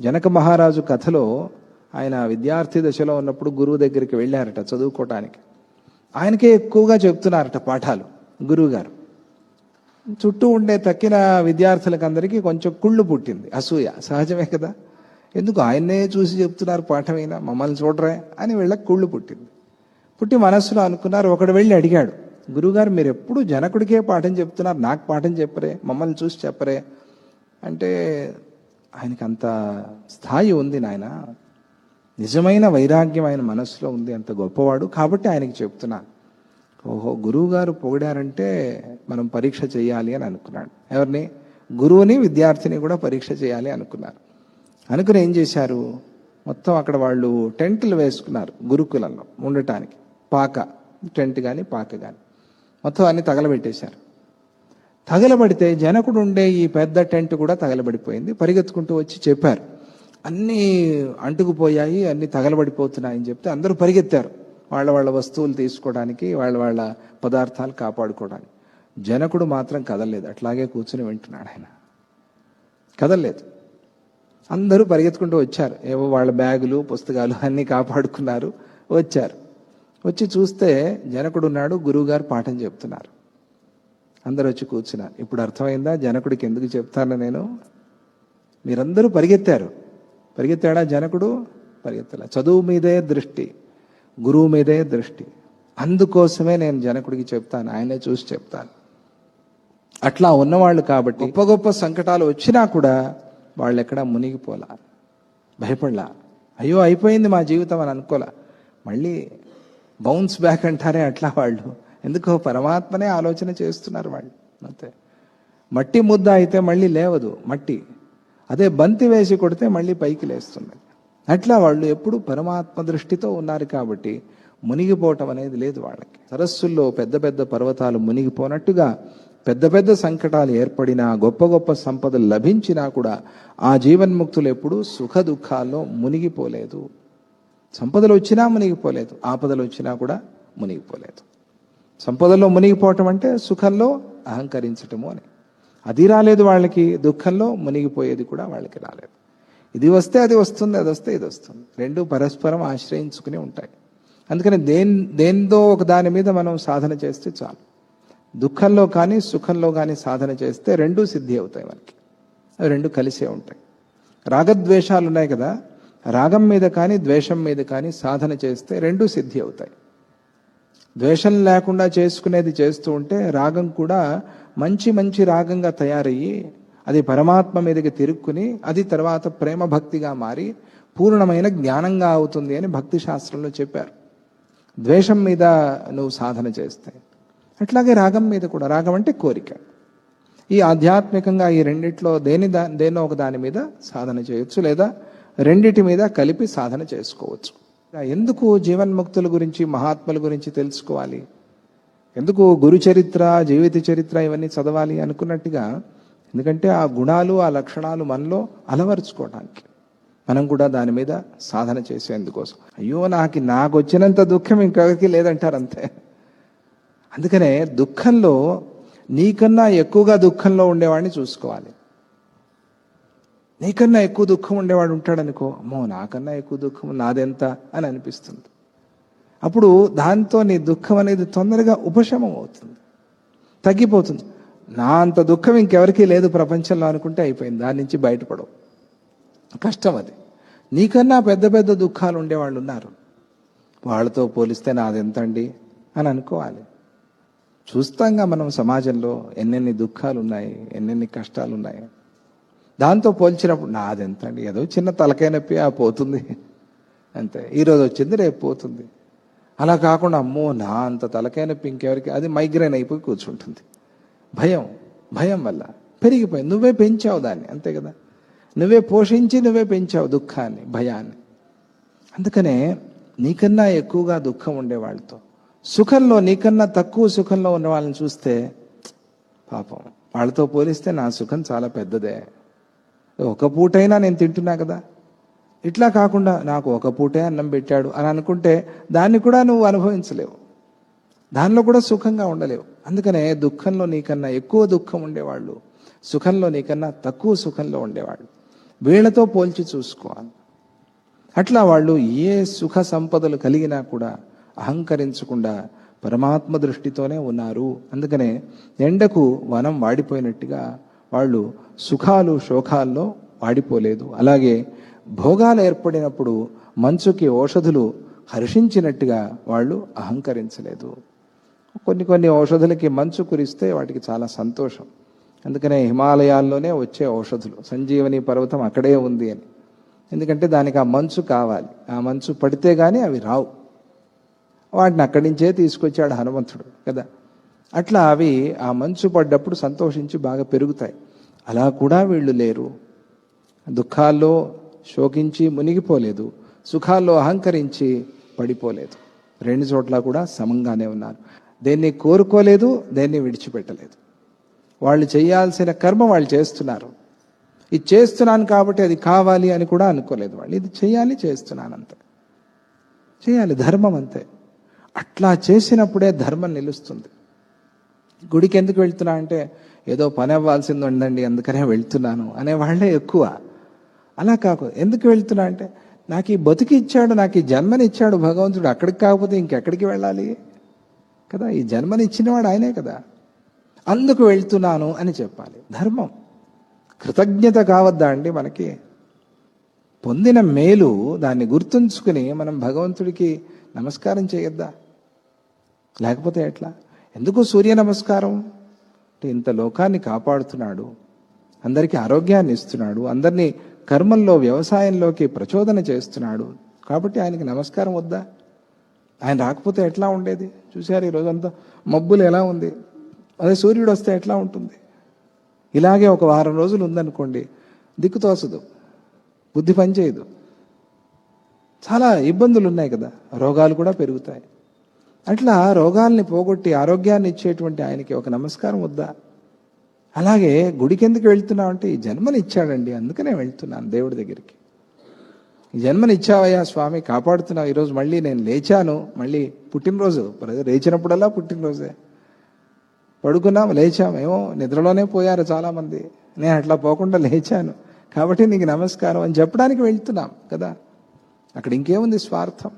జనక మహారాజు కథలో ఆయన విద్యార్థి దశలో ఉన్నప్పుడు గురువు దగ్గరికి వెళ్ళారట చదువుకోవటానికి ఆయనకే ఎక్కువగా చెప్తున్నారట పాఠాలు గురువుగారు. చుట్టూ ఉండే తక్కిన విద్యార్థులకు అందరికీ కొంచెం కుళ్ళు పుట్టింది. అసూయ. సహజమే కదా? ఎందుకు ఆయన్నే చూసి చెప్తున్నారు పాఠమైనా? మమ్మల్ని చూడరే అని వీళ్ళకి కుళ్ళు పుట్టింది. పుట్టి మనస్సులో అనుకున్నారు ఒకడు వెళ్ళి అడిగాడు గురువుగారు మీరు ఎప్పుడు జనకుడికే పాఠం చెప్తున్నారు? నాకు పాఠం చెప్పరే మమ్మల్ని చూసి చెప్పరే? అంటే ఆయనకి అంత స్థాయి ఉంది నాయన. నిజమైన వైరాగ్యం ఆయన మనసులో ఉంది అంత గొప్పవాడు. కాబట్టి ఆయనకి చెప్తున్నా ఓహో గురువు గారు పొగిడారంటే మనం పరీక్ష చేయాలి అని అనుకున్నాడు. ఎవరిని? గురువుని విద్యార్థిని కూడా పరీక్ష చేయాలి అనుకున్నారు. అనుకుని ఏం చేశారు? మొత్తం అక్కడ వాళ్ళు టెంట్లు వేసుకున్నారు గురుకులంలో ఉండటానికి. పాక టెంట్ కానీ పాక కానీ మొత్తం అన్ని తగలబెట్టేశారు. తగలబడితే జనకుడు ఉండే ఈ పెద్ద టెంట్ కూడా తగలబడిపోయింది. పరిగెత్తుకుంటూ వచ్చి చెప్పారు. అన్నీ అంటుకుపోయాయి అన్నీ తగలబడిపోతున్నాయని చెప్తే అందరూ పరిగెత్తారు. వాళ్ళ వాళ్ళ వస్తువులు తీసుకోవడానికి వాళ్ళ వాళ్ళ పదార్థాలు కాపాడుకోవడానికి. జనకుడు మాత్రం కదలలేదు. అట్లాగే కూర్చుని వింటున్నాడు ఆయన. కదలలేదు. అందరూ పరిగెత్తుకుంటూ వచ్చారు. ఏవో వాళ్ళ బ్యాగులు పుస్తకాలు అన్నీ కాపాడుకున్నారు వచ్చారు. వచ్చి చూస్తే జనకుడు ఉన్నాడు గురువుగారు పాఠం చెప్తున్నారు. అందరూ వచ్చి కూర్చున్నారు ఇప్పుడు అర్థమైందా? జనకుడికి ఎందుకు చెప్తాను నేను? మీరందరూ పరిగెత్తారు. పరిగెత్తాడా జనకుడు? పరిగెత్తలే. చదువు మీదే దృష్టి గురువు మీదే దృష్టి. అందుకోసమే నేను జనకుడికి చెప్తాను. ఆయనే చూసి చెప్తాను. అట్లా ఉన్నవాళ్ళు కాబట్టి గొప్ప గొప్ప సంకటాలు వచ్చినా కూడా వాళ్ళు ఎక్కడ మునిగిపోలా భయపడలా. అయ్యో అయిపోయింది మా జీవితం అని అనుకోలే. మళ్ళీ బౌన్స్ బ్యాక్ అంటారే అట్లా వాళ్ళు. ఎందుకో పరమాత్మనే ఆలోచన చేస్తున్నారు వాళ్ళు. అంతే. మట్టి ముద్ద అయితే మళ్ళీ లేవదు మట్టి. అదే బంతి వేసి కొడితే మళ్ళీ పైకి లేస్తుంది. అట్లా వాళ్ళు ఎప్పుడు పరమాత్మ దృష్టితో ఉన్నారు కాబట్టి మునిగిపోవటం అనేది లేదు వాళ్ళకి. సరస్సుల్లో పెద్ద పెద్ద పర్వతాలు మునిగిపోనట్టుగా పెద్ద పెద్ద సంకటాలు ఏర్పడినా గొప్ప గొప్ప సంపదలు లభించినా కూడా ఆ జీవన్ముక్తులు ఎప్పుడూ సుఖ దుఃఖాల్లో మునిగిపోలేదు. సంపదలు వచ్చినా మునిగిపోలేదు ఆపదలు వచ్చినా కూడా మునిగిపోలేదు. సంపదలో మునిగిపోవటం అంటే సుఖంలో అహంకరించటము అని. అది రాలేదు వాళ్ళకి దుఃఖంలో మునిగిపోయేది కూడా వాళ్ళకి రాలేదు. ఇది వస్తే అది వస్తుంది అది వస్తే ఇది వస్తుంది. రెండు పరస్పరం ఆశ్రయించుకుని ఉంటాయి. అందుకని దేని దేనిదో ఒక దాని మీద మనం సాధన చేస్తే చాలు. దుఃఖంలో కానీ సుఖంలో కానీ సాధన చేస్తే రెండు సిద్ధి అవుతాయి మనకి. అవి రెండు కలిసే ఉంటాయి. రాగద్వేషాలు ఉన్నాయి కదా రాగం మీద కానీ ద్వేషం మీద కానీ సాధన చేస్తే రెండు సిద్ధి అవుతాయి. ద్వేషం లేకుండా చేసుకునేది చేస్తూ ఉంటే రాగం కూడా మంచి మంచి రాగంగా తయారయ్యి అది పరమాత్మ మీదకి తిరుక్కుని అది తర్వాత ప్రేమ భక్తిగా మారి పూర్ణమైన జ్ఞానంగా అవుతుంది అని భక్తి శాస్త్రంలో చెప్పారు. ద్వేషం మీద నువ్వు సాధన చేస్తే అట్లాగే రాగం మీద కూడా రాగం అంటే కోరిక. ఈ ఆధ్యాత్మికంగా ఈ రెండిట్లో దేని దా దేనో ఒక దాని మీద సాధన చేయొచ్చు లేదా రెండిటి మీద కలిపి సాధన చేసుకోవచ్చు. ఎందుకు జీవన్ముక్తుల గురించి మహాత్ముల గురించి తెలుసుకోవాలి? ఎందుకు గురు చరిత్ర జీవిత చరిత్ర ఇవన్నీ చదవాలి అనుకున్నట్టుగా? ఎందుకంటే ఆ గుణాలు ఆ లక్షణాలు మనలో అలవరుచుకోవడానికి మనం కూడా దాని మీద సాధన చేసేందుకోసం అయ్యో నాకు నాకు వచ్చినంత దుఃఖం ఇంకొకరికి లేదంటారు అంతే. అందుకనే దుఃఖంలో నీకన్నా ఎక్కువగా దుఃఖంలో ఉండేవాడిని చూసుకోవాలి. నీకన్నా ఎక్కువ దుఃఖం ఉండేవాడు ఉంటాడనుకో అమ్మో నాకన్నా ఎక్కువ దుఃఖం నాదెంత అని అనిపిస్తుంది. అప్పుడు దాంతో నీ దుఃఖం అనేది తొందరగా ఉపశమం అవుతుంది. తగ్గిపోతుంది. నా అంత దుఃఖం ఇంకెవరికీ లేదు ప్రపంచంలో అనుకుంటే అయిపోయింది. దాని నుంచి బయటపడవు. కష్టం అది. నీకన్నా పెద్ద పెద్ద దుఃఖాలు ఉండేవాళ్ళు ఉన్నారు. వాళ్ళతో పోలిస్తే నాదెంత అండి అని అనుకోవాలి. చూస్తాంగా మనం సమాజంలో ఎన్నెన్ని దుఃఖాలు ఉన్నాయి ఎన్నెన్ని కష్టాలు ఉన్నాయి దాంతో పోల్చినప్పుడు నాదెంత అండి ఏదో చిన్న తలకాయ నొప్పి ఆ పోతుంది. అంతే. ఈరోజు వచ్చింది రేపు పోతుంది. అలా కాకుండా అమ్మో నా అంత తలకాయ నొప్పి ఇంకెవరికి? అది మైగ్రేన్ అయిపోయి కూర్చుంటుంది. భయం భయం వల్ల. పెరిగిపోయింది. నువ్వే పెంచావు దాన్ని అంతే కదా? నువ్వే పోషించి నువ్వే పెంచావు దుఃఖాన్ని భయాన్ని. అందుకనే నీకన్నా ఎక్కువగా దుఃఖం ఉండే వాళ్ళతో. సుఖంలో నీకన్నా తక్కువ సుఖంలో ఉన్న వాళ్ళని చూస్తే పాపం. వాళ్ళతో పోలిస్తే నా సుఖం చాలా పెద్దదే. ఒక పూటైనా నేను తింటున్నా కదా. ఇట్లా కాకుండా నాకు ఒక పూటే అన్నం పెట్టాడు అని అనుకుంటే దాన్ని కూడా నువ్వు అనుభవించలేవు. దానిలో కూడా సుఖంగా ఉండలేవు. అందుకనే దుఃఖంలో నీకన్నా ఎక్కువ దుఃఖం ఉండేవాళ్ళు సుఖంలో నీకన్నా తక్కువ సుఖంలో ఉండేవాళ్ళు. వీళ్ళతో పోల్చి చూసుకోవాలి. అట్లా వాళ్ళు ఏ సుఖ సంపదలు కలిగినా కూడా అహంకరించకుండా పరమాత్మ దృష్టితోనే ఉన్నారు. అందుకనే ఎండకు వనం వాడిపోయినట్టుగా వాళ్ళు సుఖాలు శోకాల్లో వాడిపోలేదు. అలాగే భోగాలు ఏర్పడినప్పుడు మంచుకి ఔషధులు హర్షించినట్టుగా వాళ్ళు అహంకరించలేదు. కొన్ని కొన్ని ఔషధులకి మంచు కురిస్తే వాటికి చాలా సంతోషం. అందుకనే హిమాలయాల్లోనే వచ్చే ఔషధులు. సంజీవని పర్వతం అక్కడే ఉంది అని. ఎందుకంటే దానికి ఆ మంచు కావాలి. ఆ మంచు పడితే కానీ అవి రావు. వాటిని అక్కడి నుంచే తీసుకొచ్చాడు హనుమంతుడు కదా. అట్లా అవి ఆ మంచు పడ్డప్పుడు సంతోషించి బాగా పెరుగుతాయి. అలా కూడా వీళ్ళు లేరు. దుఃఖాల్లో శోకించి మునిగిపోలేదు. సుఖాల్లో అహంకరించి పడిపోలేదు. రెండు చోట్ల కూడా సమంగానే ఉన్నారు. దేన్ని కోరుకోలేదు దేన్ని విడిచిపెట్టలేదు. వాళ్ళు చేయాల్సిన కర్మ వాళ్ళు చేస్తున్నారు. ఇది చేస్తున్నాను కాబట్టి అది కావాలి అని కూడా అనుకోలేదు వాళ్ళు. ఇది చేయాలి చేస్తున్నాను అంతే. చేయాలి ధర్మం అంతే. అట్లా చేసినప్పుడే ధర్మం నిలుస్తుంది. గుడికి ఎందుకు వెళ్తున్నా అంటే ఏదో పని అవ్వాల్సింది ఉందండి అందుకనే వెళ్తున్నాను అనే వాళ్ళే ఎక్కువ. అలా కాకు ఎందుకు వెళ్తున్నా అంటే నాకు ఈ బతుకి ఇచ్చాడు నాకు ఈ జన్మనిచ్చాడు భగవంతుడు అక్కడికి కాకపోతే ఇంకెక్కడికి వెళ్ళాలి? కదా ఈ జన్మనిచ్చినవాడు ఆయనే కదా. అందుకు వెళ్తున్నాను అని చెప్పాలి. ధర్మం. కృతజ్ఞత కావద్దా అండి మనకి? పొందిన మేలు దాన్ని గుర్తుంచుకుని మనం భగవంతుడికి నమస్కారం చేయొద్దా? లేకపోతే ఎట్లా? ఎందుకు సూర్య నమస్కారం? అంటే ఇంత లోకాన్ని కాపాడుతున్నాడు అందరికీ ఆరోగ్యాన్ని ఇస్తున్నాడు అందరినీ కర్మల్లో వ్యవసాయంలోకి ప్రచోదన చేస్తున్నాడు. కాబట్టి ఆయనకి నమస్కారం వద్దా? ఆయన రాకపోతే ఎట్లా ఉండేది? చూశారు ఈ రోజంతా మబ్బులు ఎలా ఉంది? అదే సూర్యుడు వస్తే ఎట్లా ఉంటుంది? ఇలాగే ఒక వారం రోజులు ఉందనుకోండి దిక్కు తోసదు బుద్ధి పనిచేయదు. చాలా ఇబ్బందులు ఉన్నాయి కదా రోగాలు కూడా పెరుగుతాయి. అట్లా రోగాల్ని పోగొట్టి ఆరోగ్యాన్ని ఇచ్చేటువంటి ఆయనకి ఒక నమస్కారం వద్దా? అలాగే గుడికి ఎందుకు వెళ్తున్నావు అంటే ఈ జన్మని ఇచ్చాడండి అందుకనే వెళ్తున్నాను దేవుడి దగ్గరికి. ఈ జన్మని ఇచ్చావయ్యా స్వామి కాపాడుతున్నావు. ఈరోజు మళ్ళీ నేను లేచాను. మళ్ళీ పుట్టినరోజు. లేచినప్పుడల్లా పుట్టినరోజే. పడుకున్నాం లేచాం. ఏమో నిద్రలోనే పోయారు చాలామంది. నేను అట్లా పోకుండా లేచాను. కాబట్టి నీకు నమస్కారం అని చెప్పడానికి వెళ్తున్నాం కదా. అక్కడ ఇంకేముంది స్వార్థం?